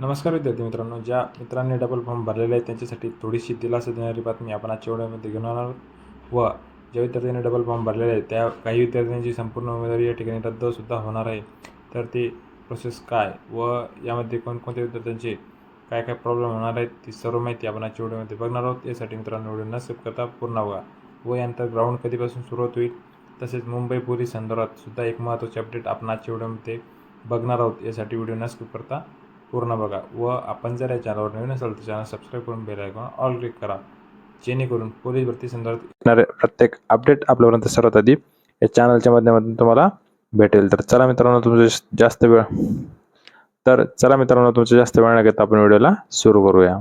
नमस्कार विद्यार्थी मित्रांनो ज्या मित्रांनी डबल फॉर्म भरलेले आहे त्यांच्यासाठी थोडीशी दिलासा देणारी बातमी आपण आजच्या व्हिडिओमध्ये घेऊन आलो आहोत. व ज्या विद्यार्थ्यांनी डबल फॉर्म भरलेले आहे त्या काही विद्यार्थ्यांची संपूर्ण उमेदवारी या ठिकाणी रद्दसुद्धा होणार आहे. तर ते प्रोसेस काय? व यामध्ये कोणकोणत्या विद्यार्थ्यांचे काय काय प्रॉब्लेम होणार आहेत ती सर्व माहिती आपण आजच्या व्हिडिओमध्ये बघणार आहोत. यासाठी मित्रांनो व्हिडिओ न स्किप करता पूर्ण बघा. व यानंतर ग्राउंड कधीपासून सुरुवात होईल तसेच मुंबई पोलीस संदर्भात सुद्धा एक महत्त्वाचे अपडेट आपण आजच्या व्हिडिओमध्ये बघणार आहोत. यासाठी व्हिडिओ न स्किप करता पूर्ण बघा. व आपण जर या चॅनलवर नवीन असाल तर चॅनल सबस्क्राईब करून बेल आयकॉन ऑल क्लिक करा. जेणेकरून पोलीस भरती संदर्भात येणारे प्रत्येक अपडेट आपल्यापर्यंत सर्वात आधी या चॅनलच्या माध्यमातून तुम्हाला भेटेल. तर चला मित्रांनो तुमचं जास्त वेळ तर चला मित्रांनो तुमचं जास्त वेळ न घेता आपण व्हिडिओला सुरू करूया.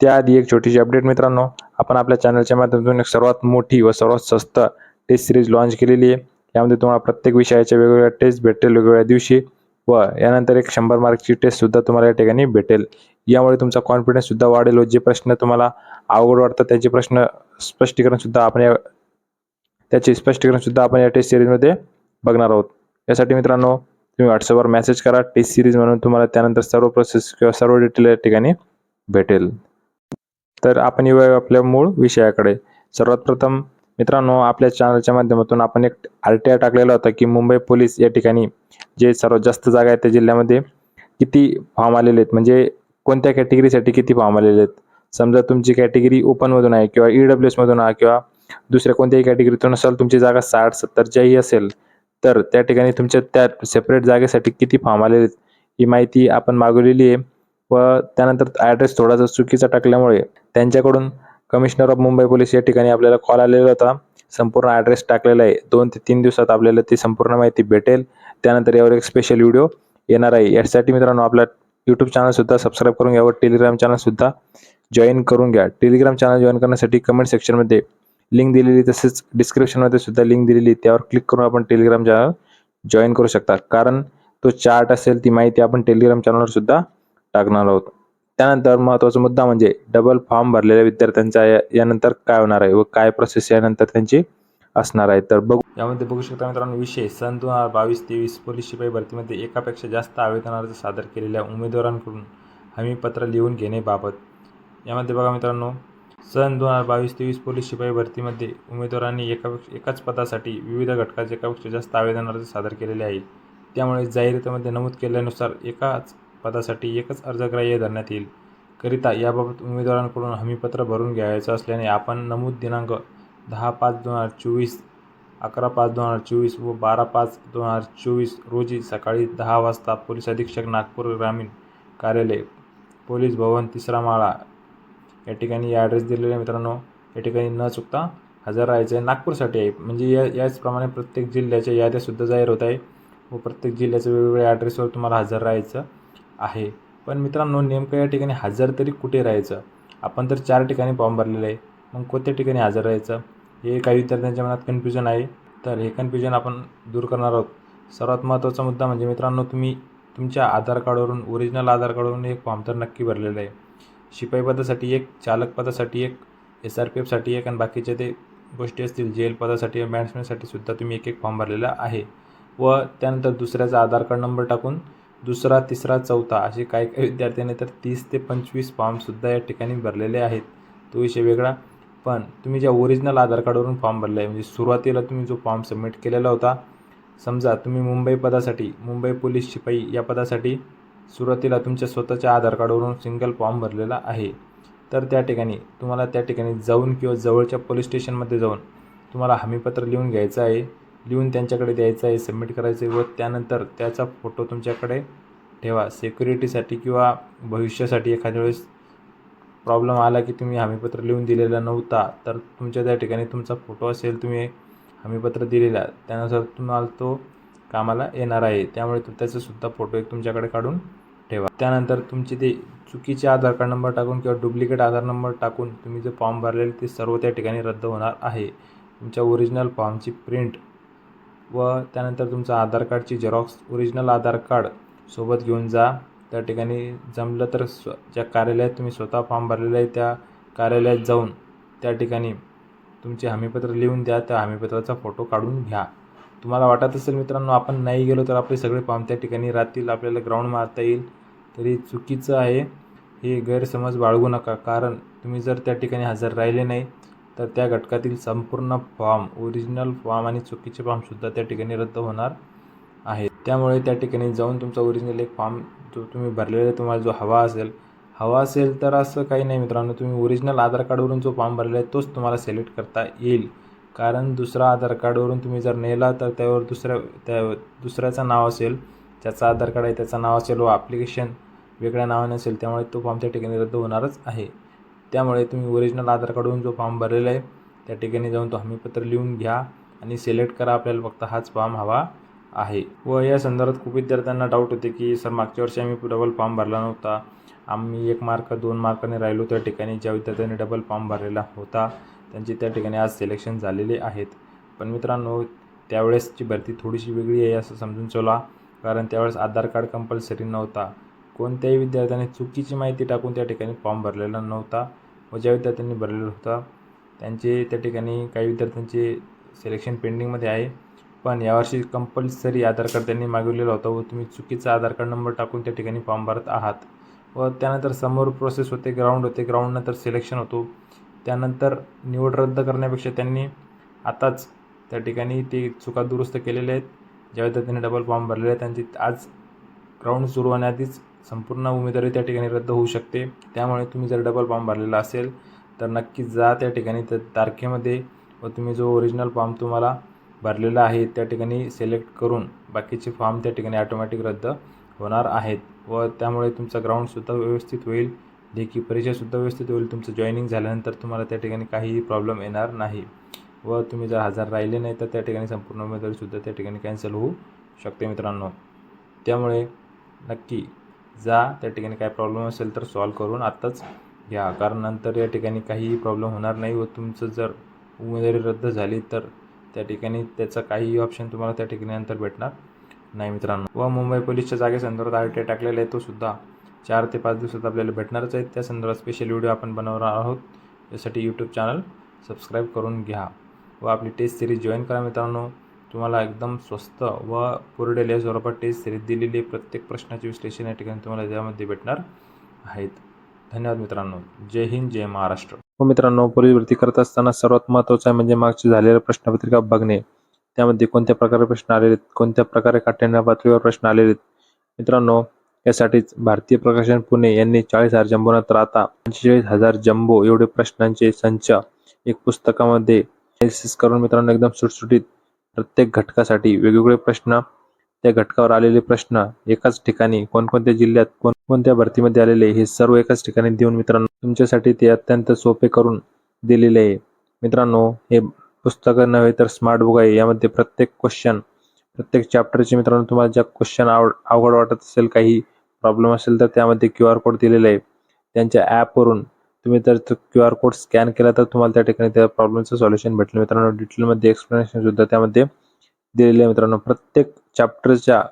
त्याआधी एक छोटीशी अपडेट मित्रांनो. आपण आपल्या चॅनलच्या माध्यमातून एक सर्वात मोठी व सर्वात स्वस्त टेस्ट सिरीज लॉन्च केलेली आहे. यामध्ये तुम्हाला प्रत्येक विषयाच्या वेगवेगळ्या टेस्ट भेटेल वेगवेगळ्या दिवशी. व यानंतर एक शंभर मार्कची टेस्ट सुद्धा तुम्हाला या ठिकाणी भेटेल. यामुळे तुमचा कॉन्फिडन्ससुद्धा वाढेल व जे प्रश्न तुम्हाला अवघड वाटतात त्याचे प्रश्न स्पष्टीकरण सुद्धा आपण या त्याचे स्पष्टीकरणसुद्धा आपण या टेस्ट सिरीजमध्ये बघणार आहोत. यासाठी मित्रांनो तुम्ही व्हॉट्सअपवर मेसेज करा. टेस्ट सिरीज म्हणून तुम्हाला त्यानंतर सर्व प्रोसेस किंवा सर्व डिटेल या ठिकाणी भेटेल. तर आपण येऊया आपल्या मूळ विषयाकडे. सर्वात प्रथम मित्रांनो आपल्या चॅनलच्या माध्यमातून आपण एक आर टी आय टाकलेला होता की मुंबई पोलीस या ठिकाणी जे सर्वात जास्त जागा आहेत त्या जिल्ह्यामध्ये किती फॉर्म आलेले आहेत? म्हणजे कोणत्या कॅटेगरीसाठी किती फॉर्म आलेले आहेत? समजा तुमची कॅटेगरी ओपनमधून आहे किंवा ई डब्ल्यू एसमधून आहे किंवा दुसऱ्या कोणत्याही कॅटेगरीतून असेल तुमची जागा साठ सत्तर ज्याही असेल तर त्या ठिकाणी तुमच्या त्या सेपरेट जागेसाठी किती फॉर्म आलेले आहेत? ही माहिती आपण मागवलेली आहे. व त्यानंतर ॲड्रेस थोडासा चुकीचा टाकल्यामुळे त्यांच्याकडून कमिशनर ऑफ मुंबई पोलीस या ठिकाणी आपल्याला कॉल आलेला होता. संपूर्ण ॲड्रेस टाकलेला आहे. दोन ते तीन दिवसात आपल्याला ती संपूर्ण माहिती भेटेल. त्यानंतर यावर एक स्पेशल व्हिडिओ येणार आहे. यासाठी मित्रांनो आपला यूट्यूब चॅनलसुद्धा सबस्क्राईब करून घ्या व टेलिग्राम चॅनलसुद्धा जॉईन करून घ्या. टेलिग्राम चॅनल जॉईन करण्यासाठी कमेंट सेक्शनमध्ये लिंक दिलेली तसेच डिस्क्रिप्शनमध्ये सुद्धा लिंक दिलेली त्यावर क्लिक करून आपण टेलिग्राम चॅनल जॉईन करू शकता. कारण तो चार्ट असेल ती माहिती आपण टेलिग्राम चॅनलवर सुद्धा टाकणार आहोत. त्यानंतर महत्त्वाचा मुद्दा म्हणजे डबल फॉर्म भरलेल्या विद्यार्थ्यांचा यानंतर काय होणार आहे व काय प्रोसेस यानंतर त्यांची असणार आहे. तर बघू यामध्ये बघू शकता मित्रांनो विषय सन दोन हजार बावीस तेवीस पोलीस शिपाई भरतीमध्ये एकापेक्षा जास्त आवेदन अर्ज सादर केलेल्या उमेदवारांकडून हमीपत्र लिहून घेण्याबाबत. यामध्ये बघा मित्रांनो सन दोन हजार बावीस तेवीस पोलीस शिपाई भरतीमध्ये उमेदवारांनी एकापेक्षा एकाच पदासाठी विविध घटकाचे एकापेक्षा जास्त आवेदन अर्ज सादर केलेले आहे. त्यामुळे जाहिरातीमध्ये नमूद केल्यानुसार एकाच पदासाठी एकच अर्ज ग्राह्य धरण्यात येईल. करिता याबाबत उमेदवारांकडून हमीपत्र भरून घ्यायचं असल्याने आपण नमूद दिनांक दहा पाच दोन हजार चोवीस अकरा पाच दोन हजार चोवीस व बारा पाच दोन हजार चोवीस रोजी सकाळी दहा वाजता पोलीस अधीक्षक नागपूर ग्रामीण कार्यालय पोलीस भवन तिसरा माळा. या ठिकाणी या ॲड्रेस दिलेला मित्रांनो या ठिकाणी न चुकता हजर राहायचं आहे नागपूरसाठी आहे. म्हणजे या याचप्रमाणे प्रत्येक जिल्ह्याच्या याद्यासुद्धा जाहीर होत आहे व प्रत्येक जिल्ह्याच्या वेगवेगळ्या ॲड्रेसवर तुम्हाला हजर राहायचं आहे. पण मित्रांनो नेमकं या ठिकाणी हजर तरी कुठे राहायचं? आपण तर चार ठिकाणी फॉर्म भरलेलं आहे. मग कोणत्या ठिकाणी हजर राहायचं? हे काही विद्यार्थ्यांच्या मनात कन्फ्युजन आहे. तर हे कन्फ्युजन आपण दूर करणार आहोत. सर्वात महत्त्वाचा मुद्दा म्हणजे मित्रांनो तुम्ही तुमच्या आधार कार्डवरून ओरिजिनल आधार कार्डवरून एक फॉर्म तर नक्की भरलेला आहे. शिपाई पदासाठी एक चालक पदासाठी एक एस आर पी एफसाठी एक आणि बाकीच्या ते गोष्टी असतील जेल पदासाठी बॅट्समॅनसाठी सुद्धा तुम्ही एक एक फॉर्म भरलेला आहे. व त्यानंतर दुसऱ्याचा आधार कार्ड नंबर टाकून दुसरा तिसरा चौथा असे काही काही विद्यार्थ्यांनी तर तीस ते पंचवीस फॉर्मसुद्धा या ठिकाणी भरलेले आहेत. तो विषय वेगळा. पण तुम्ही ज्या ओरिजिनल आधार कार्डवरून फॉर्म भरला आहे म्हणजे सुरुवातीला तुम्ही जो फॉर्म सबमिट केलेला होता समजा तुम्ही मुंबई पदासाठी मुंबई पोलीस शिपाई या पदासाठी सुरुवातीला तुमच्या स्वतःच्या आधार कार्डवरून सिंगल फॉर्म भरलेला आहे. तर त्या ठिकाणी तुम्हाला त्या ठिकाणी जाऊन किंवा जवळच्या पोलीस स्टेशनमध्ये जाऊन तुम्हाला हमीपत्र लिहून घ्यायचं आहे. लिहून त्यांच्याकडे द्यायचं आहे सबमिट करायचं आहे व त्यानंतर त्याचा फोटो तुमच्याकडे ठेवा. सिक्युरिटीसाठी किंवा भविष्यासाठी एखाद्या वेळेस प्रॉब्लेम आला की तुम्ही हमीपत्र लिहून दिलेला नव्हता तर तुमच्या त्या ठिकाणी तुमचा फोटो असेल तुम्ही हमीपत्र दिलेला त्यानुसार तुम्हाला तो कामाला येणार आहे. त्यामुळे तू त्याचासुद्धा फोटो एक तुमच्याकडे काढून ठेवा. त्यानंतर तुमचे ते चुकीचे आधार कार्ड नंबर टाकून किंवा डुप्लिकेट आधार नंबर टाकून तुम्ही जे फॉर्म भरलेले ते सर्व त्या ठिकाणी रद्द होणार आहे. तुमच्या ओरिजिनल फॉर्मची प्रिंट व त्यानंतर तुमचं आधार कार्डची झेरॉक्स ओरिजिनल आधार कार्ड सोबत घेऊन जा. त्या ठिकाणी जमलं तर स्व ज्या कार्यालयात तुम्ही स्वतः फॉर्म भरलेला आहे त्या कार्यालयात जाऊन त्या ठिकाणी तुमचे हमीपत्र लिहून द्या. त्या हमीपत्राचा फोटो काढून घ्या. तुम्हाला वाटत असेल मित्रांनो आपण नाही गेलो तर आपले सगळे फॉर्म त्या ठिकाणी राहतील आपल्याला ग्राउंड मारता येईल. तरी चुकीचं आहे. हे गैरसमज बाळगू नका. कारण तुम्ही जर त्या ठिकाणी हजर राहिले नाही तर त्या घटकातील संपूर्ण फॉर्म ओरिजिनल फॉर्म आणि चुकीचे फॉर्मसुद्धा त्या ठिकाणी रद्द होणार आहे त्यामुळे त्या ठिकाणी जाऊन तुमचा ओरिजिनल एक फॉर्म जो तुम्ही भरलेला तुम्हाला जो हवा असेल हवा असेल तर असं काही नाही मित्रांनो. तुम्ही ओरिजिनल आधार कार्डवरून जो फॉर्म भरलेला आहे तोच तुम्हाला सिलेक्ट करता येईल. कारण दुसरा आधार कार्डवरून तुम्ही जर नेला तर त्यावर दुसऱ्या त्या दुसऱ्याचं नाव असेल ज्याचा आधार कार्ड आहे त्याचं नाव असेल व ॲप्लिकेशन वेगळ्या नावाने असेल त्यामुळे तो फॉर्म त्या ठिकाणी रद्द होणारच आहे. त्यामुळे तुम्ही ओरिजिनल आधार कार्डवरून जो फॉर्म भरलेला आहे त्या ठिकाणी जाऊन तो हमीपत्र लिहून घ्या आणि सिलेक्ट करा. आपल्याला फक्त हाच फॉर्म हवा आहे. व या संदर्भात खूप विद्यार्थ्यांना डाऊट होते की सर मागच्या वर्षी आम्ही डबल फॉर्म भरला नव्हता. आम्ही एक मार्क दोन मार्काने राहिलो त्या ठिकाणी. ज्या विद्यार्थ्यांनी डबल फॉर्म भरलेला होता त्यांचे त्या ठिकाणी आज सिलेक्शन झालेले आहेत. पण मित्रांनो त्यावेळेसची भरती थोडीशी वेगळी आहे असं समजून चला कारण त्यावेळेस आधार कार्ड कंपल्सरी नव्हता. कोणत्याही विद्यार्थ्याने चुकीची माहिती टाकून त्या ठिकाणी फॉर्म भरलेला नव्हता. व ज्या विद्यार्थ्यांनी भरलेला होता त्यांचे त्या ठिकाणी काही विद्यार्थ्यांचे सिलेक्शन पेंडिंगमध्ये आहे. पण यावर्षी कंपल्सरी आधार कार्ड त्यांनी मागवलेला होता व तुम्ही चुकीचा आधार कार्ड नंबर टाकून त्या ठिकाणी फॉर्म भरत आहात. व त्यानंतर समोर प्रोसेस होते ग्राउंड होते ग्राउंडनंतर सिलेक्शन होतो. त्यानंतर निवड रद्द करण्यापेक्षा त्यांनी आताच त्या ठिकाणी ते चुका दुरुस्त केलेल्या आहेत. ज्या विद्यार्थ्यांनी डबल फॉर्म भरलेले आहेत त्यांची आज ग्राउंड सुरू होण्याआधीच संपूर्ण उमेदवारी त्या ठिकाणी रद्द होऊ शकते. त्यामुळे तुम्ही जर डबल फॉर्म भरलेला असेल तर नक्की जा त्या ठिकाणी त्या तारखेमध्ये व तुम्ही जो ओरिजिनल फॉर्म तुम्हाला भरलेला आहे त्या ठिकाणी सिलेक्ट करून बाकीचे फॉर्म त्या ठिकाणी ॲटोमॅटिक रद्द होणार आहेत. व त्यामुळे तुमचा ग्राउंडसुद्धा व्यवस्थित होईल. लेखी परीक्षासुद्धा व्यवस्थित होईल. तुमचं जॉईनिंग झाल्यानंतर तुम्हाला त्या ठिकाणी काहीही प्रॉब्लेम येणार नाही. व तुम्ही जर हजर राहिले नाही तर त्या ठिकाणी संपूर्ण उमेदवारीसुद्धा त्या ठिकाणी कॅन्सल होऊ शकते मित्रांनो. त्यामुळे नक्की जा त्या ठिकाणी काय प्रॉब्लेम असेल तर सॉल्व करून आत्ताच घ्या. कारण नंतर या ठिकाणी काहीही प्रॉब्लेम होणार नाही व तुमचं जर उमेदवारी रद्द झाली तर त्या ठिकाणी त्याचा काहीही ऑप्शन तुम्हाला त्या ठिकाणी नंतर भेटणार नाही मित्रांनो. व मुंबई पोलीसच्या जागेसंदर्भात आर टी आय टाकलेला आहे तो सुद्धा चार ते पाच दिवसात आपल्याला भेटणारच आहे. त्या संदर्भात स्पेशल व्हिडिओ आपण बनवणार आहोत. यासाठी यूट्यूब चॅनल सबस्क्राईब करून घ्या. व आपली टेस्ट सिरीज जॉईन करा मित्रांनो. तुम्हाला एकदम स्वस्त व पुरडेल या स्वरूपात टेस्ट सिरीज दिलेली प्रत्येक प्रश्नाचे विश्लेषण या ठिकाणी तुम्हाला त्यामध्ये भेटणार आहेत. धन्यवाद मित्रांनो. जय हिंद जय महाराष्ट्र. हो मित्रांनो पोलीस भरती करत असताना सर्वात महत्त्वाचं आहे म्हणजे मागची झालेल्या प्रश्नपत्रिका बघणे. त्यामध्ये कोणत्या प्रकारे प्रश्न आलेले आहेत? कोणत्या प्रकारे काठिण्य पातळीवर प्रश्न आलेले आहेत? मित्रांनो यासाठीच भारतीय प्रकाशन पुणे यांनी चाळीस हजार जम्बोना तर आता पंचेचाळीस हजार जम्बो एवढे प्रश्नांचे संच एक पुस्तकामध्ये करून मित्रांनो एकदम सुटसुटीत प्रत्येक घटकासाठी वेगवेगळे प्रश्न त्या घटकावर आलेले प्रश्न एकाच ठिकाणी कोणकोणत्या जिल्ह्यात कोणकोणत्या भरतीमध्ये आलेले हे सर्व एकाच ठिकाणी देऊन मित्रांनो तुमच्यासाठी ते अत्यंत सोपे करून दिलेले आहे. मित्रांनो हे पुस्तकं नव्हे तर स्मार्ट बुक आहे. यामध्ये प्रत्येक क्वेश्चन प्रत्येक चॅप्टरचे मित्रांनो तुम्हाला ज्या क्वेश्चन आवड अवघड वाटत असेल काही प्रॉब्लेम असेल तर त्यामध्ये क्यू आर कोड दिलेला आहे. त्यांच्या ॲपवरून तुम्ही जर तो क्यू आर कोड स्कॅन केला तर तुम्हाला त्या ठिकाणी त्या प्रॉब्लेमचं सॉल्युशन भेटेल. मित्रांनो डिटेलमध्ये एक्सप्लेनेशन सुद्धा त्यामध्ये दिलेले आहे मित्रांनो. प्रत्येक चॅप्टरच्या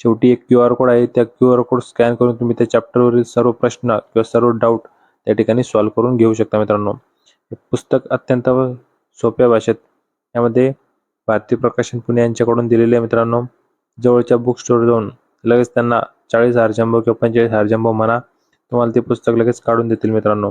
शेवटी एक क्यू आर कोड आहे. त्या क्यू आर कोड स्कॅन करून तुम्ही त्या चॅप्टरवरील सर्व प्रश्न किंवा सर्व डाऊट त्या ठिकाणी सॉल्व्ह करून घेऊ शकता मित्रांनो. हे पुस्तक अत्यंत सोप्या भाषेत यामध्ये भारतीय प्रकाशन पुणे यांच्याकडून दिलेले आहे मित्रांनो. जवळच्या बुक स्टोर जाऊन लगेच त्यांना चाळीस हजार जंबो किंवा पंचेचाळीस हजार जंबो म्हणा तुम्हाला ते पुस्तक लगेच काढून देतील मित्रांनो.